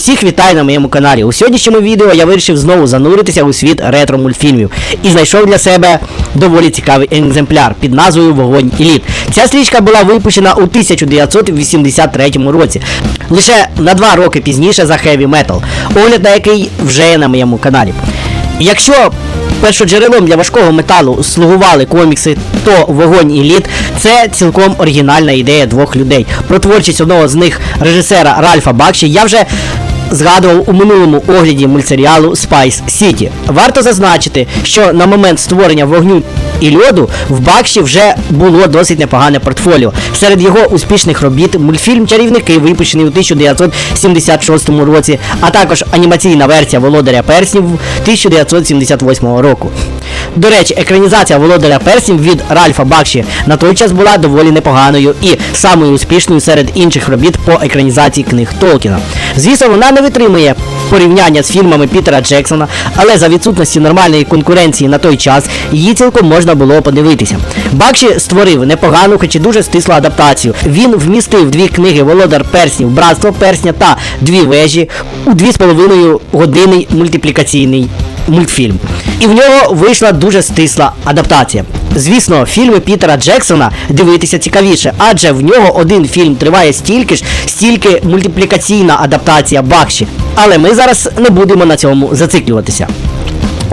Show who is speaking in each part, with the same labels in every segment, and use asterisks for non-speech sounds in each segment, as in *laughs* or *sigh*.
Speaker 1: Усіх вітаю на моєму каналі. У сьогоднішньому відео я вирішив знову зануритися у світ ретро мультфільмів і знайшов для себе доволі цікавий екземпляр під назвою Вогонь і лід. Ця стрічка була випущена у 1983 році, лише на два роки пізніше за Heavy Metal, огляд на який вже є на моєму каналі. Якщо першоджерелом для важкого металу слугували комікси, то вогонь і лід це цілком оригінальна ідея двох людей. Про творчість одного з них режисера Ральфа Бакші я вже згадував у минулому огляді мультсеріалу Spice City. Варто зазначити, що на момент створення вогню і льоду в Бакші вже було досить непогане портфоліо. Серед його успішних робіт мультфільм Чарівники випущений у 1976 році, а також анімаційна версія Володаря Перснів 1978 року. До речі, екранізація Володаря Перснів від Ральфа Бакші на той час була доволі непоганою і самою успішною серед інших робіт по екранізації книг Толкіна. Звісно, вона не витримує порівняння з фільмами Пітера Джексона, але за відсутності нормальної конкуренції на той час її цілком можна було подивитися. Бакші створив непогану, хоч і дуже стислу адаптацію. Він вмістив дві книги Володар Перснів, Братство Персня та Дві вежі у дві з половиною години мультиплікаційний мультфільм. І в нього вийшла дуже стисла адаптація. Звісно, фільми Пітера Джексона дивитися цікавіше, адже в нього один фільм триває стільки ж, стільки мультиплікаційна адаптація Бакші. Але ми зараз не будемо на цьому зациклюватися.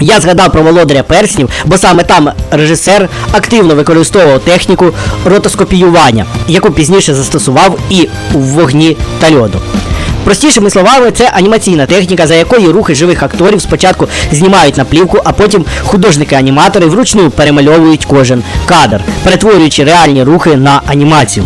Speaker 1: Я згадав про володаря перснів, бо саме там режисер активно використовував техніку ротоскопіювання, яку пізніше застосував і в вогні та льоду. Простішими словами, це анімаційна техніка, за якою рухи живих акторів спочатку знімають на плівку, а потім художники-аніматори вручну перемальовують кожен кадр, перетворюючи реальні рухи на анімацію.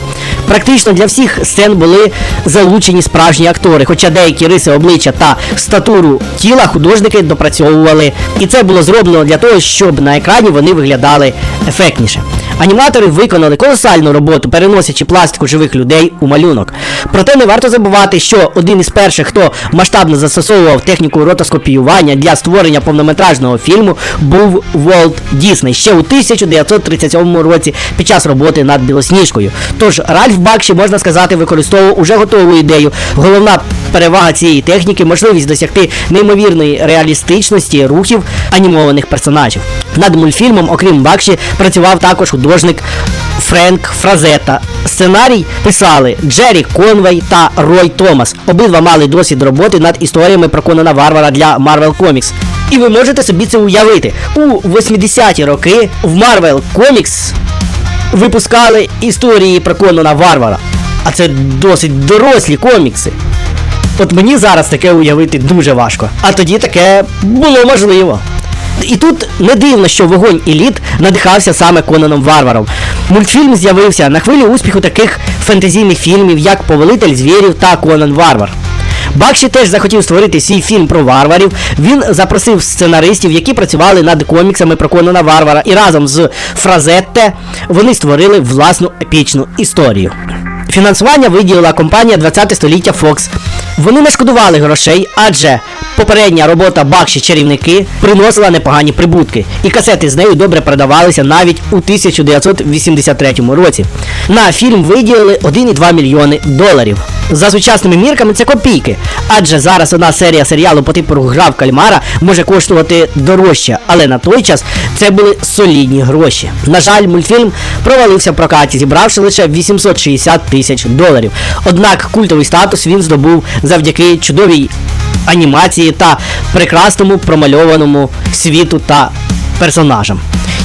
Speaker 1: Практично для всіх сцен були залучені справжні актори, хоча деякі риси обличчя та статуру тіла художники допрацьовували, і це було зроблено для того, щоб на екрані вони виглядали ефектніше. Аніматори виконали колосальну роботу, переносячи пластику живих людей у малюнок. Проте не варто забувати, що один із перших, хто масштабно застосовував техніку ротоскопіювання для створення повнометражного фільму, був Волт Дісней ще у 1937 році під час роботи над Білосніжкою. Тож Ральф Бакші, можна сказати, використовував уже готову ідею. Головна перевага цієї техніки можливість досягти неймовірної реалістичності рухів анімованих персонажів. Над мультфільмом, окрім Бакші, працював також художник Френк Фразета. Сценарій писали Джері Конвей та Рой Томас. Обидва мали досвід роботи над історіями про Конана Варвара для Marvel Comics. І ви можете собі це уявити. У 80-ті роки в Marvel Comics випускали історії про Конана Варвара. А це досить дорослі комікси. От мені зараз таке уявити дуже важко. А тоді таке було можливо. І тут не дивно, що вогонь і лід надихався саме Конаном Варваром. Мультфільм з'явився на хвилі успіху таких фентезійних фільмів, як Повелитель звірів та Конан Варвар. Бакші теж захотів створити свій фільм про варварів. Він запросив сценаристів, які працювали над коміксами про Конана Варвара, і разом з Фразетте вони створили власну епічну історію. Фінансування виділила компанія 20 століття Fox. Вони не шкодували грошей, адже попередня робота Бакші чарівники приносила непогані прибутки, і касети з нею добре продавалися навіть у 1983 році. На фільм виділили 1,2 мільйони доларів. За сучасними мірками це копійки, адже зараз одна серія серіалу по типу гра в кальмара може коштувати дорожче, але на той час це були солідні гроші. На жаль, мультфільм провалився в прокаті, зібравши лише 860 тисяч доларів. Однак культовий статус він здобув завдяки чудовій анімації та прекрасному промальованому світу та персонажам.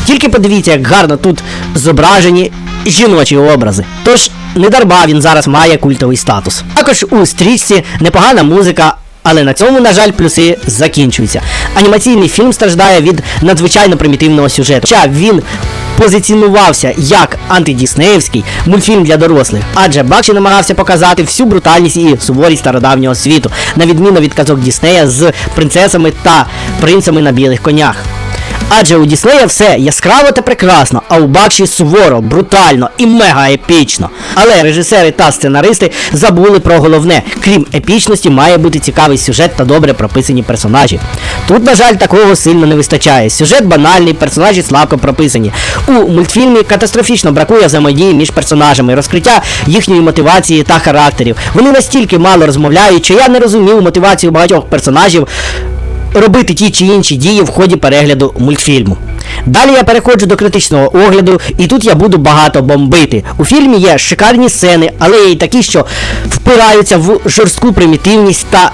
Speaker 1: Тільки подивіться, як гарно тут зображені жіночі образи. Тож не дарма він зараз має культовий статус. Також у стрічці непогана музика. Але на цьому, на жаль, плюси закінчуються. Анімаційний фільм страждає від надзвичайно примітивного сюжету. Хоча він позиціонувався як антидіснеївський мультфільм для дорослих, адже Бакші намагався показати всю брутальність і суворість стародавнього світу, на відміну від казок Діснея з принцесами та принцами на білих конях. Адже у Діснея все яскраво та прекрасно, а у Бакші суворо, брутально і мега епічно. Але режисери та сценаристи забули про головне. Крім епічності, має бути цікавий сюжет та добре прописані персонажі. Тут, на жаль, такого сильно не вистачає. Сюжет банальний, персонажі слабко прописані. У мультфільмі катастрофічно бракує взаємодії між персонажами, розкриття їхньої мотивації та характерів. Вони настільки мало розмовляють, що я не розумів мотивацію багатьох персонажів робити ті чи інші дії в ході перегляду мультфільму. Далі я переходжу до критичного огляду, і тут я буду багато бомбити. У фільмі є шикарні сцени, але є й такі, що впираються в жорстку примітивність та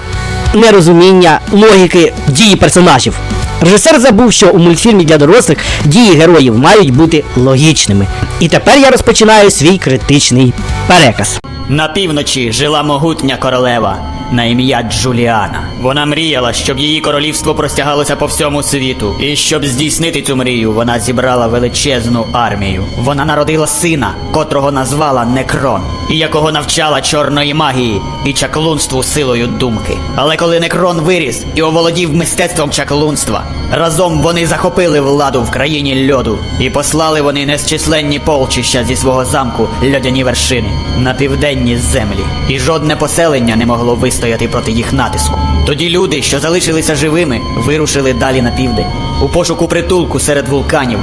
Speaker 1: нерозуміння логіки дії персонажів. Режисер забув, що у мультфільмі для дорослих дії героїв мають бути логічними. І тепер я розпочинаю свій критичний переказ.
Speaker 2: На півночі жила могутня королева на ім'я Джуліана. Вона мріяла, щоб її королівство простягалося по всьому світу. І щоб здійснити цю мрію, вона зібрала величезну армію. Вона народила сина, котрого назвала Некрон, і якого навчала чорної магії і чаклунству силою думки. Але коли Некрон виріс і оволодів мистецтвом чаклунства, разом вони захопили владу в країні льоду і послали вони незчисленні полчища зі свого замку льодяні вершини на південні землі, і жодне поселення не могло вистояти проти їх натиску. Тоді люди, що залишилися живими, вирушили далі на південь у пошуку притулку серед вулканів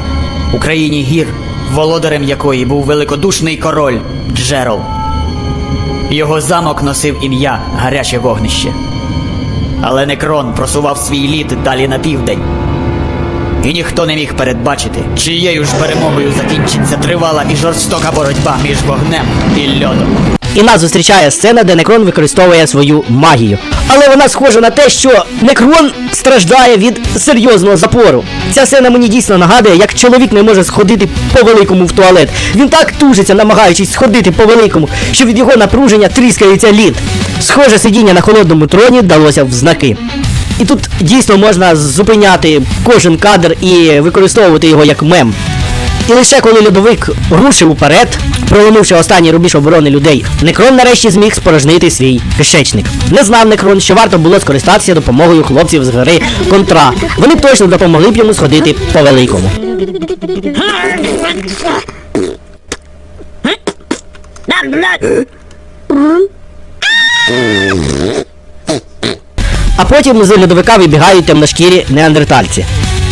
Speaker 2: у країні гір, володарем якої був великодушний король Джерал. Його замок носив ім'я Гаряче вогнище. Але Некрон просував свій лід далі на південь. І ніхто не міг передбачити, чиєю ж перемогою закінчиться тривала і жорстока боротьба між вогнем і льодом.
Speaker 1: І нас зустрічає сцена, де Некрон використовує свою магію. Але вона схожа на те, що Некрон страждає від серйозного запору. Ця сцена мені дійсно нагадує, як чоловік не може сходити по великому в туалет. Він так тужиться, намагаючись сходити по великому, що від його напруження тріскається лід. Схоже сидіння на холодному троні далося в знаки. І тут дійсно можна зупиняти кожен кадр і використовувати його як мем. І лише коли льодовик рушив уперед, проломивши останній рубіж оборони людей, Некрон нарешті зміг спорожнити свій кишечник. Не знав Некрон, що варто було скористатися допомогою хлопців з гори Контра. Вони точно допомогли б йому сходити по великому. А потім з льодовика вибігають темношкірі неандертальці.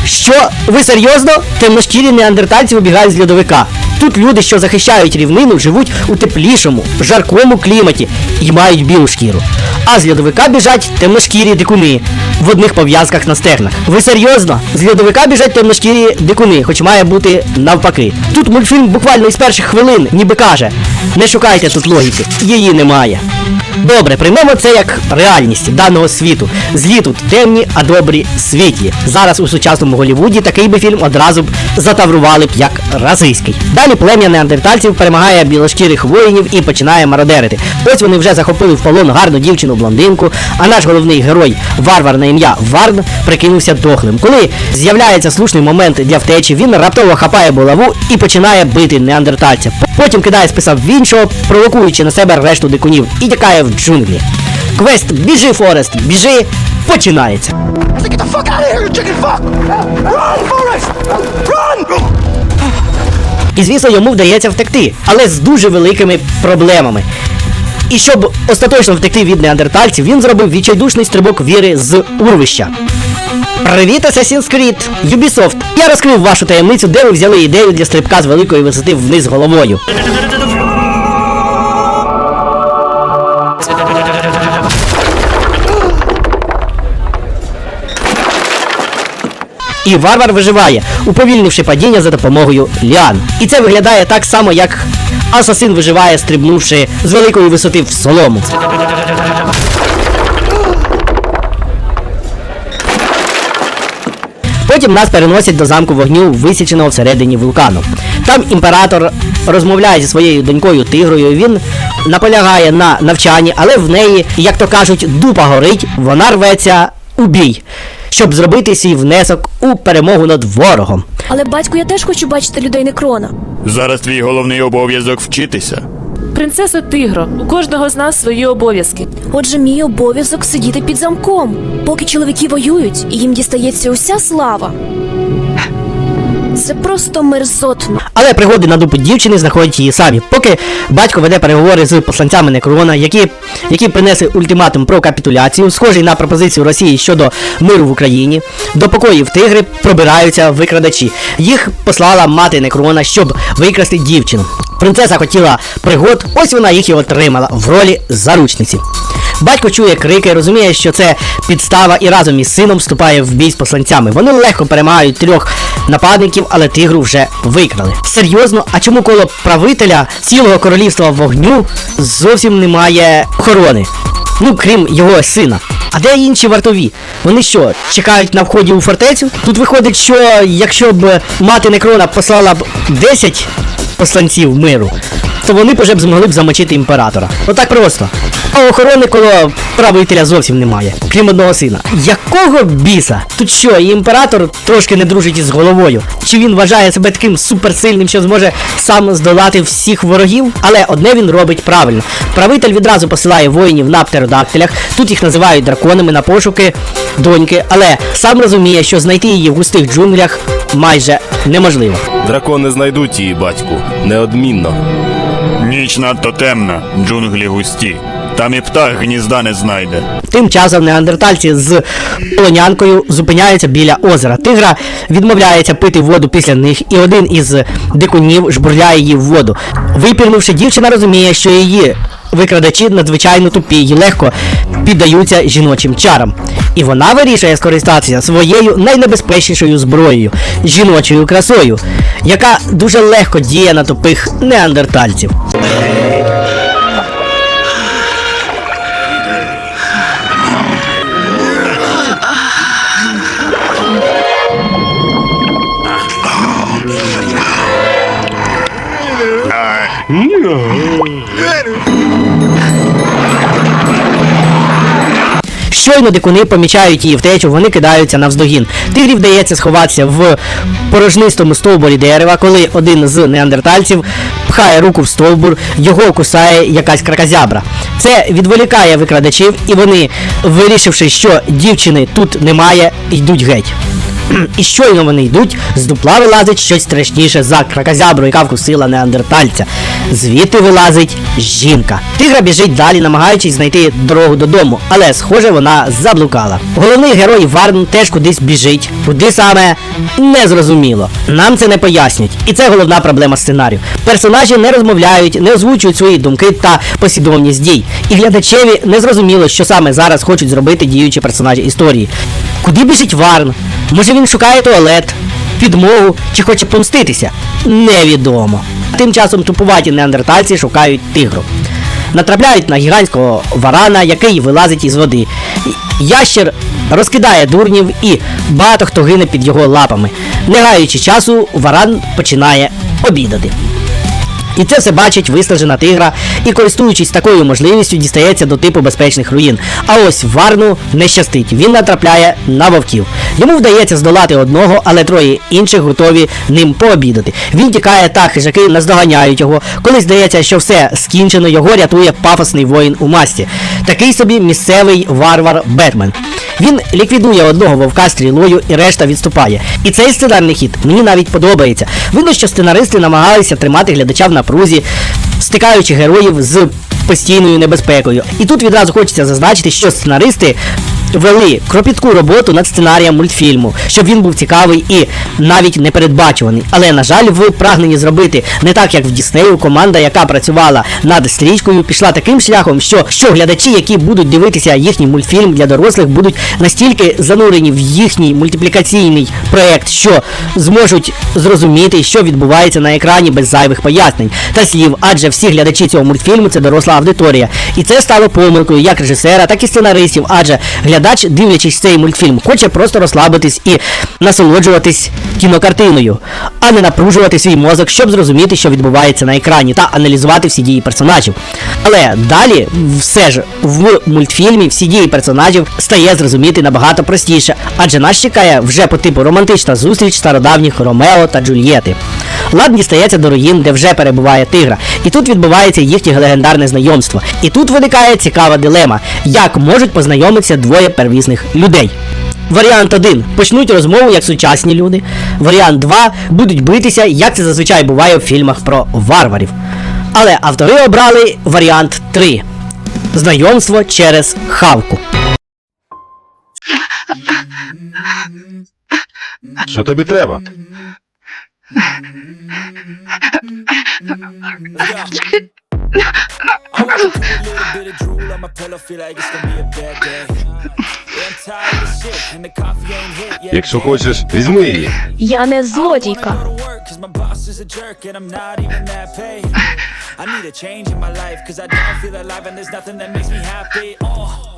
Speaker 1: Що? Ви серйозно? Темношкірі неандертальці вибігають з льодовика. Тут люди, що захищають рівнину, живуть у теплішому, жаркому кліматі і мають білу шкіру. А з льодовика біжать темношкірі дикуни в одних пов'язках на стегнах. Ви серйозно? З льодовика біжать темношкірі дикуни, хоч має бути навпаки. Тут мультфільм буквально із перших хвилин, ніби каже: не шукайте тут логіки, її немає. Добре, приймемо це як реальність даного світу. Злі тут темні, а добрі світлі. Зараз у сучасному Голлівуді такий би фільм одразу б затаврували б як расистський. Далі плем'я неандертальців перемагає білошкірих воїнів і починає мародерити. Ось вони вже захопили в полон гарну дівчину блондинку, а наш головний герой, варвар на ім'я Варн, прикинувся дохлим. Коли з'являється слушний момент для втечі, він раптово хапає булаву і починає бити неандертальця. Потім кидає списа в іншого, провокуючи на себе решту дикунів, і тікає в джунглі. Квест Біжи, Форест, біжи, починається.
Speaker 3: Run, Forrest! Run!
Speaker 1: І звісно, йому вдається втекти, але з дуже великими проблемами. І щоб остаточно втекти від неандертальців, він зробив відчайдушний стрибок віри з урвища. Привіт, Assassin's Creed! Ubisoft! Я розкрив вашу таємницю, де ви взяли ідею для стрибка з великої висоти вниз головою. І варвар виживає, уповільнивши падіння за допомогою ліан. І це виглядає так само, як асасин виживає, стрибнувши з великої висоти в солому. Потім нас переносять до замку вогню, висіченого всередині вулкану. Там імператор розмовляє зі своєю донькою тигрою. Він наполягає на навчанні, але в неї, як то кажуть, дупа горить, вона рветься у бій, щоб зробити свій внесок у перемогу над ворогом.
Speaker 4: Але батьку, я теж хочу бачити людей Некрона.
Speaker 5: Зараз твій головний обов'язок вчитися.
Speaker 6: Принцеса Тигро, у кожного з нас свої обов'язки.
Speaker 4: Отже, мій обов'язок сидіти під замком, поки чоловіки воюють, і їм дістається уся слава. Це просто мерзотно.
Speaker 1: Але пригоди на дупу дівчини знаходять її самі. Поки батько веде переговори з посланцями Некрона, які, які принесли ультиматум про капітуляцію, схожий на пропозицію Росії щодо миру в Україні, до покоїв тигри пробираються викрадачі. Їх послала мати Некрона, щоб викрасти дівчину. Принцеса хотіла пригод, ось вона їх і отримала в ролі заручниці. Батько чує крики, розуміє, що це підстава, і разом із сином вступає в бій з посланцями. Вони легко перемагають трьох нападників, але тигру вже викрали. Серйозно, а чому коло правителя цілого королівства вогню зовсім немає охорони? Ну, крім його сина. А де інші вартові? Вони що, чекають на вході у фортецю? Тут виходить, що якщо б мати Некрона послала б 10 посланців миру, то вони б вже б змогли б замочити імператора. Отак просто. А охорони коло правителя зовсім немає, крім одного сина. Якого біса? Тут що, і імператор трошки не дружить із головою? Чи він вважає себе таким суперсильним, що зможе сам здолати всіх ворогів? Але одне він робить правильно. Правитель відразу посилає воїнів на птеродактилях, тут їх називають драконами на пошуки доньки, але сам розуміє, що знайти її в густих джунглях майже неможливо.
Speaker 7: Дракони знайдуть її батьку, неодмінно.
Speaker 5: Ніч надто темна, джунглі густі. Там і птах гнізда не знайде.
Speaker 1: Тим часом неандертальці з полонянкою зупиняються біля озера. Тигра відмовляється пити воду після них, і один із дикунів жбурляє її в воду. Випірнувши, дівчина розуміє, що її викрадачі надзвичайно тупі і легко піддаються жіночим чарам. І вона вирішує скористатися своєю найнебезпечнішою зброєю жіночою красою, яка дуже легко діє на тупих неандертальців. Щойно дикуни помічають її втечу, вони кидаються навздогін. Тигрі вдається сховатися в порожнистому стовбурі дерева, коли один з неандертальців пхає руку в стовбур, його кусає якась кракозябра. Це відволікає викрадачів, і вони, вирішивши, що дівчини тут немає, йдуть геть. І щойно вони йдуть, з дупла вилазить щось страшніше за кракозябру, яка вкусила неандертальця. Звідти вилазить жінка. Тигра біжить далі, намагаючись знайти дорогу додому, але, схоже, вона заблукала. Головний герой Варн теж кудись біжить. Куди саме не зрозуміло. Нам це не пояснюють. І це головна проблема сценарію. Персонажі не розмовляють, не озвучують свої думки та послідовність дій. І глядачеві не зрозуміло, що саме зараз хочуть зробити діючі персонажі історії. Куди біжить Варн? Може він шукає туалет, підмогу чи хоче помститися? Невідомо. Тим часом тупуваті неандертальці шукають тигру. Натрапляють на гігантського варана, який вилазить із води. Ящер розкидає дурнів і багато хто гине під його лапами. Не гаючи часу, варан починає обідати. І це все бачить виснажена тигра і, користуючись такою можливістю, дістається до типу безпечних руїн. А ось Варну не щастить. Він натрапляє на вовків. Йому вдається здолати одного, але троє інших готові ним пообідати. Він тікає та хижаки наздоганяють його. Коли здається, що все скінчено, його рятує пафосний воїн у масті. Такий собі місцевий варвар Бетмен. Він ліквідує одного вовка стрілою і решта відступає. І цей сценарний хід мені навіть подобається. Видно, що сценаристи намагалися тримати глядача в напрузі, стикаючи героїв з постійною небезпекою. І тут відразу хочеться зазначити, що сценаристи вели кропітку роботу над сценарієм мультфільму, щоб він був цікавий і навіть непередбачуваний. Але, на жаль, в прагненні зробити не так, як в Діснею, команда, яка працювала над стрічкою, пішла таким шляхом, що, що глядачі, які будуть дивитися їхній мультфільм для дорослих, будуть настільки занурені в їхній мультиплікаційний проект, що зможуть зрозуміти, що відбувається на екрані без зайвих пояснень та слів, адже всі глядачі цього мультфільму це доросла аудиторія. І це стало помилкою як режисера, так і сценаристів, адже глядач, дивлячись цей мультфільм, хоче просто розслабитись і насолоджуватись кінокартиною, а не напружувати свій мозок, щоб зрозуміти, що відбувається на екрані, та аналізувати всі дії персонажів. Але далі, все ж в мультфільмі всі дії персонажів стає зрозуміти набагато простіше, адже нас чекає вже по типу романтична зустріч стародавніх Ромео та Джульєти. Лад дістається до руїн, де вже перебуває тигра, і тут відбувається їхнє легендарне знайомство. І тут виникає цікава дилема, як можуть познайомитися двоє первісних людей. Варіант 1. Почнуть розмову як сучасні люди. Варіант 2. Будуть битися, як це зазвичай буває в фільмах про варварів. Але автори обрали варіант 3. Знайомство через хавку.
Speaker 7: Що тобі треба?
Speaker 8: Bit of drool on my pillow, feel like it's gonna be a bad day. I'm tired of shit, and the coffee ain't hit yet.
Speaker 7: Якщо хочеш, візьми її.
Speaker 4: Я не злодійка.
Speaker 8: Cause my boss is a jerk, and I'm not even that paid. I need a change in my life, cause I don't feel alive, and there's nothing that makes me happy. Oh.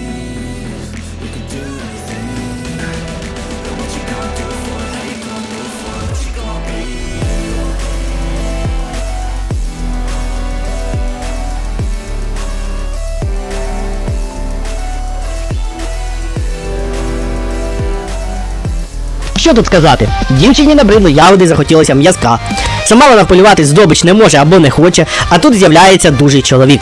Speaker 1: Що тут сказати? Дівчині набридли ягоди, захотілося м'язка. Сама вона полювати здобич не може або не хоче, а тут з'являється дужий чоловік.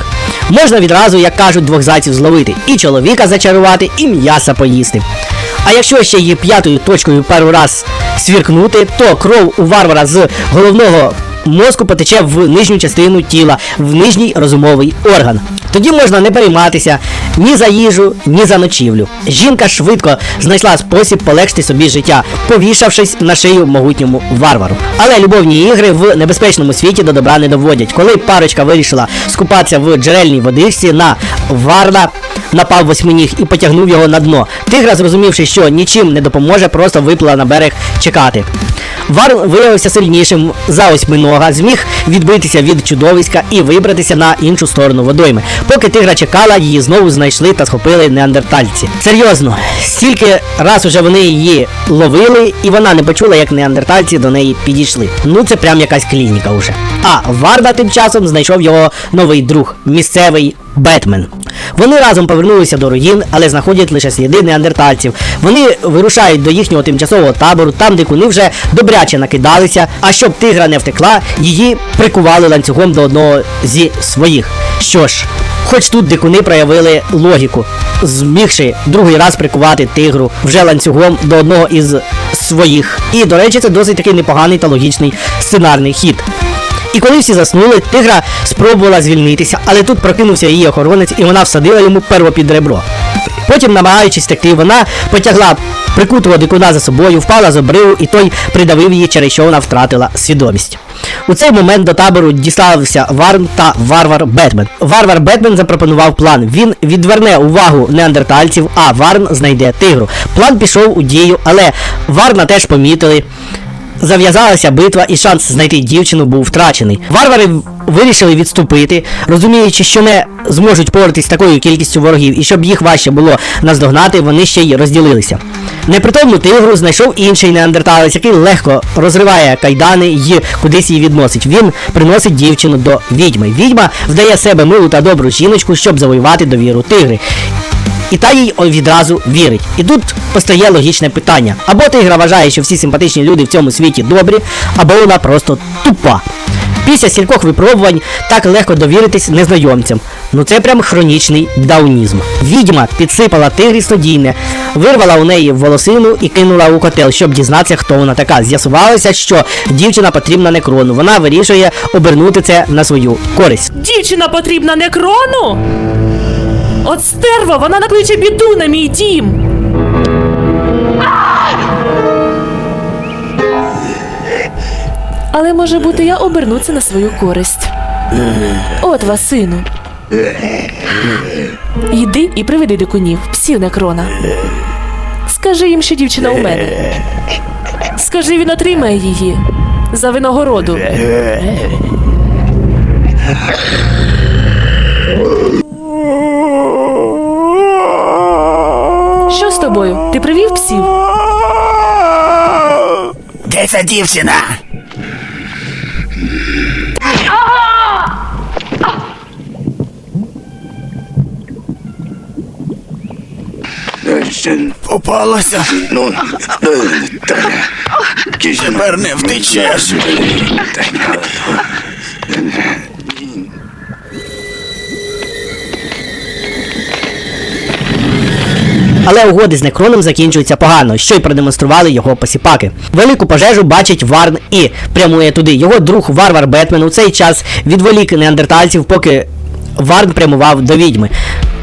Speaker 1: Можна відразу, як кажуть, двох зайців зловити, і чоловіка зачарувати, і м'яса поїсти. А якщо ще її п'ятою точкою пару раз свіркнути, то кров у варвара з головного мозку потече в нижню частину тіла, в нижній розумовий орган. Тоді можна не перейматися ні за їжу, ні за ночівлю. Жінка швидко знайшла спосіб полегшити собі життя, повішавшись на шию могутньому варвару. Але любовні ігри в небезпечному світі до добра не доводять. Коли парочка вирішила скупатися в джерельній водичці на варна напав восьминіг і потягнув його на дно. Тигра, зрозумівши, що нічим не допоможе, просто виплила на берег чекати. Варн виявився сильнішим за осьминога, зміг відбитися від чудовиська і вибратися на іншу сторону водойми. Поки тигра чекала, її знову знайшли та схопили неандертальці. Серйозно, стільки раз уже вони її ловили, і вона не почула, як неандертальці до неї підійшли. Ну це прям якась клініка уже. А Варда тим часом знайшов його новий друг, місцевий Бетмен. Вони разом повернулися до руїн, але знаходять лише сліди неандертальців. Вони вирушають до їхнього тимчасового табору, там дикуни вже добряче накидалися. А щоб тигра не втекла, її прикували ланцюгом до одного зі своїх. Що ж, хоч тут дикуни проявили логіку, змігши другий раз прикувати тигру вже ланцюгом до одного із своїх. І, до речі, це досить такий непоганий та логічний сценарний хід. І коли всі заснули, тигра спробувала звільнитися, але тут прокинувся її охоронець і вона всадила йому перво під ребро. Потім, намагаючись втекти, вона потягла прикутого дикуна за собою, впала з обриву, і той придавив її, через що вона втратила свідомість. У цей момент до табору дістався Варн та Варвар Бетмен. Варвар Бетмен запропонував план. Він відверне увагу неандертальців, а Варн знайде тигру. План пішов у дію, але Варна теж помітили. Зав'язалася битва і шанс знайти дівчину був втрачений. Варвари вирішили відступити, розуміючи, що не зможуть поратись такою кількістю ворогів, і щоб їх важче було наздогнати, вони ще й розділилися. Непритомну тигру знайшов інший неандерталець, який легко розриває кайдани і кудись її відносить. Він приносить дівчину до відьми. Відьма вдає себе милу та добру жіночку, щоб завоювати довіру тигри. І та їй відразу вірить. І тут постає логічне питання: або тигра вважає, що всі симпатичні люди в цьому світі добрі, або вона просто тупа. Після стількох випробувань так легко довіритись незнайомцям. Ну це прям хронічний даунізм. Відьма підсипала тигрі стодійне, вирвала у неї волосину і кинула у котел, щоб дізнатися, хто вона така. З'ясувалося, що дівчина потрібна некрону. Вона вирішує обернути це на свою користь.
Speaker 6: Дівчина потрібна некрону? От стерва, вона накличе біду на мій дім. Але може бути, я оберну це на свою користь. От вас, сину. Йди і приведи дикунів, псів некрона. Скажи їм, що дівчина у мене. Скажи, він отримає її за винагороду. Що з тобою? Ти привів псів?
Speaker 2: ця дівчина? Попалося.
Speaker 3: Ну,
Speaker 2: Тепер не втечеш.
Speaker 1: Але угоди з Некроном закінчуються погано, що й продемонстрували його посіпаки. Велику пожежу бачить Варн і прямує туди. Його друг Варвар Бетмен у цей час відволік неандертальців, поки Варн прямував до відьми.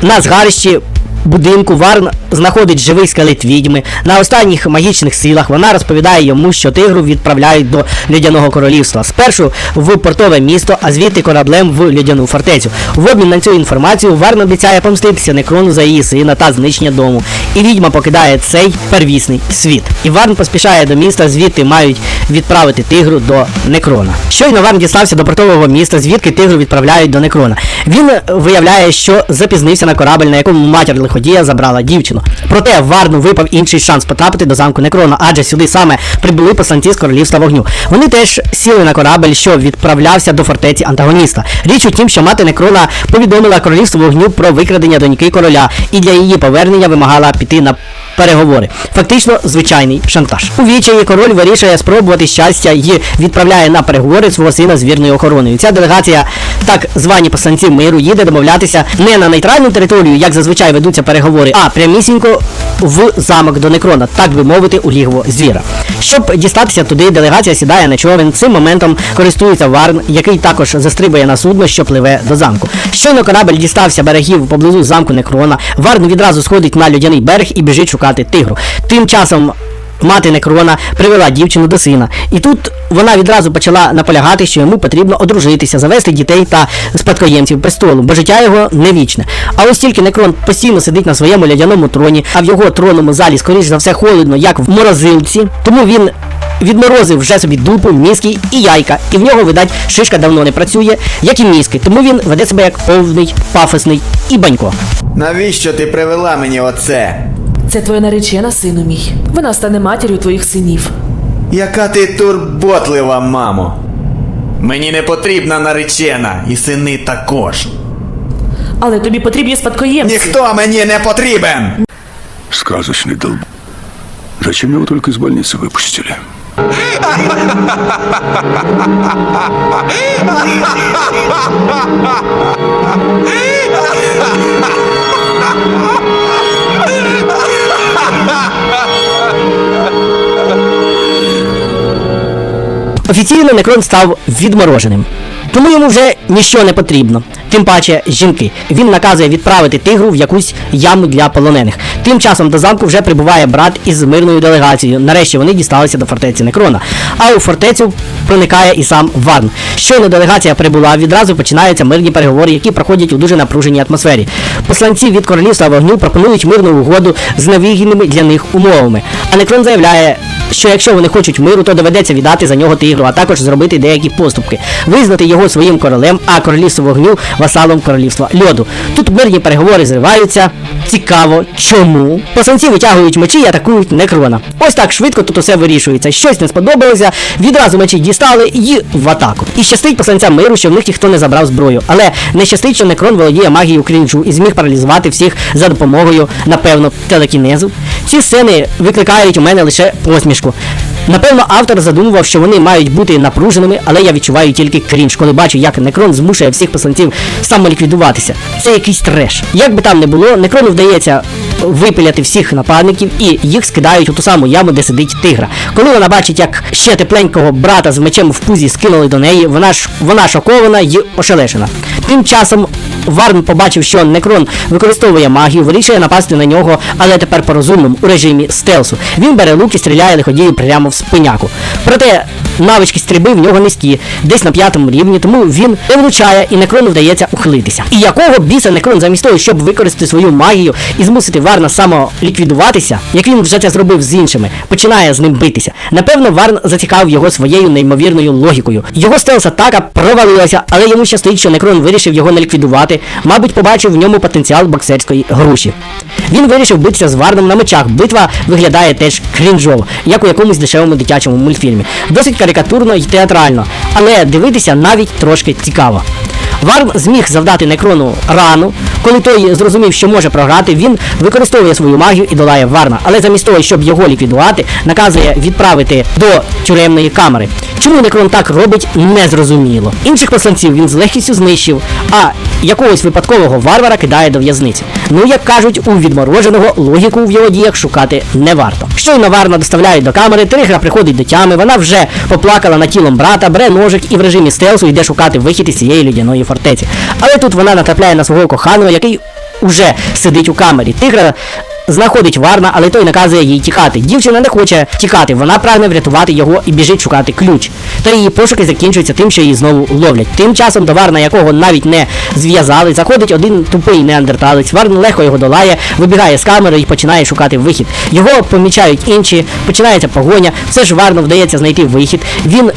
Speaker 1: На згарищі будинку Варн знаходить живий скелет відьми. На останніх магічних силах вона розповідає йому, що тигру відправляють до Льодяного королівства. Спершу в портове місто, а звідти кораблем в Льодяну фортецю. В обмін на цю інформацію Варн обіцяє помститися Некрону за її сина та знищення дому. І відьма покидає цей первісний світ. І Варн поспішає до міста, звідти мають відправити тигру до Некрона. Щойно Варн дістався до портового міста, звідки тигру відправляють до Некрона. Він е, виявляє, що запізнився на корабель, на якому матір лиходія забрала дівчину. Проте Варну випав інший шанс потрапити до замку Некрона, адже сюди саме прибули посланці з королівства вогню. Вони теж сіли на корабель, що відправлявся до фортеці антагоніста. Річ у тім, що мати Некрона повідомила королівству вогню про викрадення доньки короля, і для її повернення вимагала піти на переговори. Фактично звичайний шантаж. У відчаї король вирішує спробувати щастя і відправляє на переговори свого сина з вірною охороною. Ця делегація, так звані посланці миру, їде домовлятися не на нейтральну територію, як зазвичай ведуться переговори, а прямісінько в замок до Некрона, так би мовити, у лігво звіра. Щоб дістатися туди, делегація сідає на човен. Цим моментом користується Варн, який також застрибує на судно, що пливе до замку. Щойно корабль дістався берегів поблизу замку Некрона. Варн відразу сходить на льодяний берег і біжить шукати тигру. Тим часом. Мати Некрона привела дівчину до сина, і тут вона відразу почала наполягати, що йому потрібно одружитися, завести дітей та спадкоємців престолу, бо життя його не вічне. А ось тільки Некрон постійно сидить на своєму лядяному троні, а в його тронному залі, скоріш за все, холодно, як в морозилці. Тому він відморозив вже собі дупу, мізки і яйка, і в нього, видать, шишка давно не працює, як і мізки. Тому він веде себе як повний, пафосний і банько.
Speaker 9: Навіщо ти привела мені оце?
Speaker 6: Це твоя наречена, сину мій. Вона стане матір'ю твоїх синів.
Speaker 9: Яка ти турботлива, мамо. Мені не потрібна наречена, і сини також.
Speaker 6: Але тобі потрібні спадкоємці.
Speaker 9: Ніхто мені не потрібен!
Speaker 7: Сказочный долб. Зачем его только из больницы выпустили? *laughs*
Speaker 1: Офіційно Некрон став відмороженим. Тому йому вже ніщо не потрібно, тим паче жінки. Він наказує відправити тигру в якусь яму для полонених. Тим часом до замку вже прибуває брат із мирною делегацією. Нарешті вони дісталися до фортеці Некрона. А у фортецю проникає і сам Варн. Щойно делегація прибула, відразу починаються мирні переговори, які проходять у дуже напруженій атмосфері. Посланці від королівства вогню пропонують мирну угоду з невигідними для них умовами. А Некрон заявляє, що якщо вони хочуть миру, то доведеться віддати за нього тигру, а також зробити деякі поступки, визнати його своїм королем, а королівство вогню васалом королівства льоду. Тут мирні переговори зриваються. Цікаво, чому? Посланці витягують мечі і атакують некрона. Ось так швидко тут усе вирішується. Щось не сподобалося, відразу мечі дістали і в атаку. І щастить посланцям миру, що в них ніхто не забрав зброю. Але не щастить, що некрон володіє магією крінжу і зміг паралізувати всіх за допомогою, напевно, телекінезу. Ці сцени викликають у мене лише посмішку. Напевно, автор задумував, що вони мають бути напруженими, але я відчуваю тільки крінж, коли бачу, як Некрон змушує всіх посланців самоліквідуватися. Це якийсь треш. Як би там не було, Некрону вдається випиляти всіх нападників і їх скидають у ту саму яму, де сидить тигра. Коли вона бачить, як ще тепленького брата з мечем в пузі скинули до неї, вона ж вона шокована і ошелешена. Тим часом Варн побачив, що Некрон використовує магію, вирішує напасти на нього, але тепер по розумному у режимі стелсу. Він бере лук і стріляє лиходію прямо в спиняку. Проте навички стрільби в нього низькі, десь на п'ятому рівні, тому він не влучає і Некрону вдається ухилитися. І якого біса Некрон замість того, щоб використати свою магію і змусити Варна самоліквідуватися, як він вже це зробив з іншими, починає з ним битися. Напевно, Варн зацікавив його своєю неймовірною логікою. Його стелс-атака провалилася, але йому щастить, що Некрон вирішив його не ліквідувати, мабуть, побачив в ньому потенціал боксерської груші. Він вирішив битися з Варном на мечах. Битва виглядає теж крінжово, як у якомусь дешевому дитячому мультфільмі. Досить карикатурно і театрально, але дивитися навіть трошки цікаво. Варм зміг завдати Некрону рану. Коли той зрозумів, що може програти, він використовує свою магію і долає Варна. Але замість того, щоб його ліквідувати, наказує відправити до тюремної камери. Чому Некрон так робить, незрозуміло. Інших посланців він з легкістю знищив, а якогось випадкового варвара кидає до в'язниці. Ну, як кажуть, у відмороженого логіку в його діях шукати не варто. Щойно Варна доставляють до камери, Тригра приходить до тями, вона вже поплакала над тілом брата, бере ножик і в режимі стелсу йде шукати вихід із цієї людяної фортеці. Але тут вона натрапляє на свого коханого, який уже сидить у камері. Тигра знаходить Варна, але той наказує їй тікати. Дівчина не хоче тікати, вона прагне врятувати його і біжить шукати ключ. Та її пошуки закінчуються тим, що її знову ловлять. Тим часом до Варна, якого навіть не зв'язали, заходить один тупий неандерталець. Варн легко його долає, вибігає з камери і починає шукати вихід. Його помічають інші, починається погоня, все ж Варну вдається знайти вихід. Він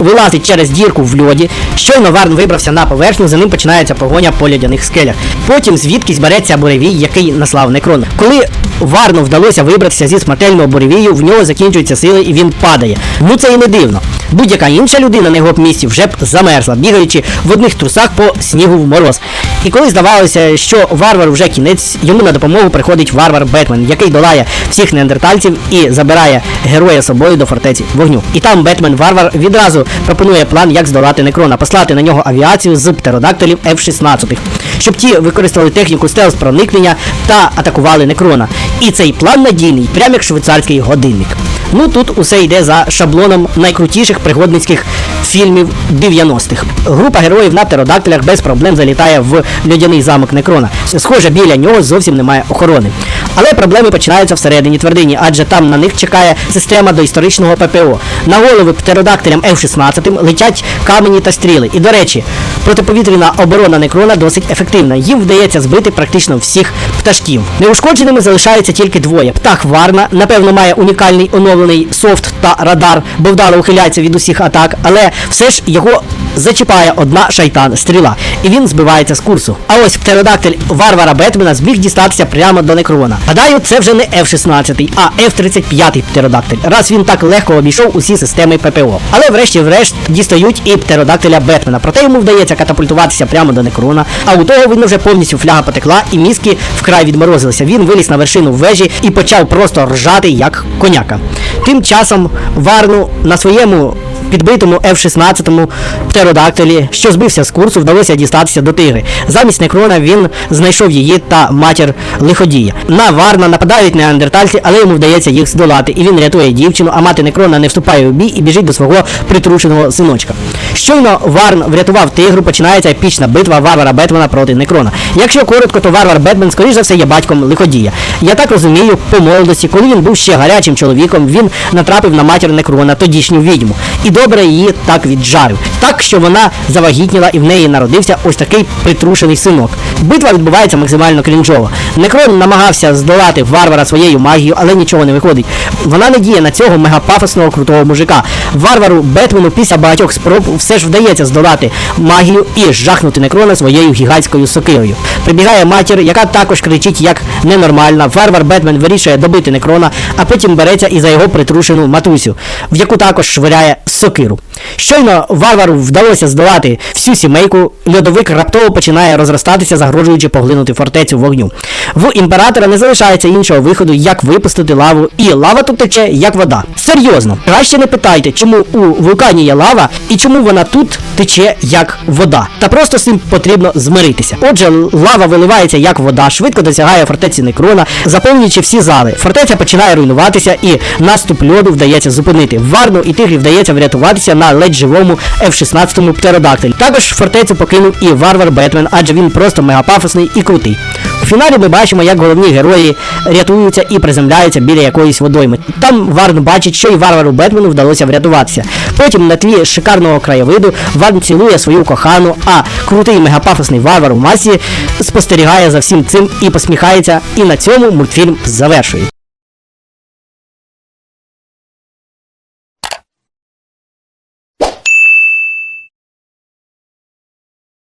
Speaker 1: вилазить через дірку в льоді. Щойно Варн вибрався на поверхню, за ним починається погоня по льодяних скелях. Потім звідкись береться буревій, який наслав Некрон. Коли Варну вдалося вибратися зі смертельного буревію, в нього закінчуються сили і він падає. Ну це і не дивно. Будь-яка інша людина на його б місці вже б замерзла, бігаючи в одних трусах по снігу в мороз. І коли здавалося, що варвар вже кінець, йому на допомогу приходить варвар Бетмен, який долає всіх неандертальців і забирає героя собою до фортеці вогню. І там Бетмен Варвар відразу пропонує план, як здолати Некрона, послати на нього авіацію з птеродактилів F-16, щоб ті використали техніку стелс проникнення та атакували Некрона. І цей план надійний, прямо як швейцарський годинник. Ну тут усе йде за шаблоном найкрутіших пригодницьких фільмів 90-х. Група героїв на птеродактилях без проблем залітає в льодяний замок Некрона. Схоже, біля нього зовсім немає охорони. Але проблеми починаються всередині твердині, адже там на них чекає система доісторичного ППО. На голови птеродактилям F-16 летять камені та стріли. І до речі, протиповітряна оборона Некрона досить ефективна. Їм вдається збити практично всіх пташків. Неушкодженими залишаються тільки двоє. Птах Варна, напевно, має унікальний оновлений софт та радар, бо вдало ухиляється від усіх атак, але все ж його зачіпає одна шайтан стріла, і він збивається з курсу. А ось птеродактиль варвара Бетмена зміг дістатися прямо до Некрона. Гадаю, це вже не F-16, а F-35 птеродактиль, раз він так легко обійшов усі системи ППО. Але врешті-врешт дістають і птеродактиля Бетмена. Проте йому вдається катапультуватися прямо до Некрона. А у того видно вже повністю фляга потекла і мізки вкрай відморозилися. Він виліз на вершину вежі і почав просто ржати як коняка. Тим часом Варну на своєму підбитому F-16 птеродактилі, що збився з курсу, вдалося дістатися до тигри. Замість Некрона він знайшов її та матір лиходія. На Варна нападають неандертальці, але йому вдається їх здолати. І він рятує дівчину, а мати Некрона не вступає у бій і біжить до свого притрушеного синочка. Щойно Варн врятував тигру, починається епічна битва Варвара Бетмена проти Некрона. Якщо коротко, то Варвар Бетмен, скоріш за все, є батьком лиходія. Я так розумію, по молодості, коли він був ще гарячим чоловіком, він натрапив на матір Некрона, тодішню відьму. І добре її так віджарив. Так, що вона завагітніла і в неї народився ось такий притрушений синок. Битва відбувається максимально крінжово. Некрон намагався здолати варвара своєю магією, але нічого не виходить. Вона не діє на цього мегапафосного крутого мужика. Варвару Бетмену після багатьох спроб все ж вдається здолати магію і жахнути Некрона своєю гігантською сокирою. Прибігає матір, яка також кричить як ненормальна. Варвар Бетмен вирішує добити Некрона, а потім береться і за його притрушену матусю, в яку також швиряє сокиру. Щойно варвару вдалося здолати всю сімейку, льодовик раптово починає розростатися, загрожуючи поглинути фортецю вогню. В імператора не залишається іншого виходу, як випустити лаву, і лава тут тече, як вода. Серйозно, краще не питайте, чому у вулкані є лава і чому вона тут тече як вода. Та просто з цим потрібно змиритися. Отже, лава виливається як вода, швидко досягає фортеці Некрона, заповнюючи всі зали. Фортеця починає руйнуватися і наступ льоду вдається зупинити. Варну і тигрі вдається врятуватися на ледь живому F-16 птеродактиль. Також фортецю покинув і варвар Бетмен, адже він просто мегапафосний і крутий. В фіналі ми бачимо, як головні герої рятуються і приземляються біля якоїсь водойми. Там Варн бачить, що і варвару Бетмену вдалося врятуватися. Потім на тлі шикарного краєвиду Варн цілує свою кохану, а крутий мегапафосний варвар у масі спостерігає за всім цим і посміхається. І на цьому мультфільм завершує.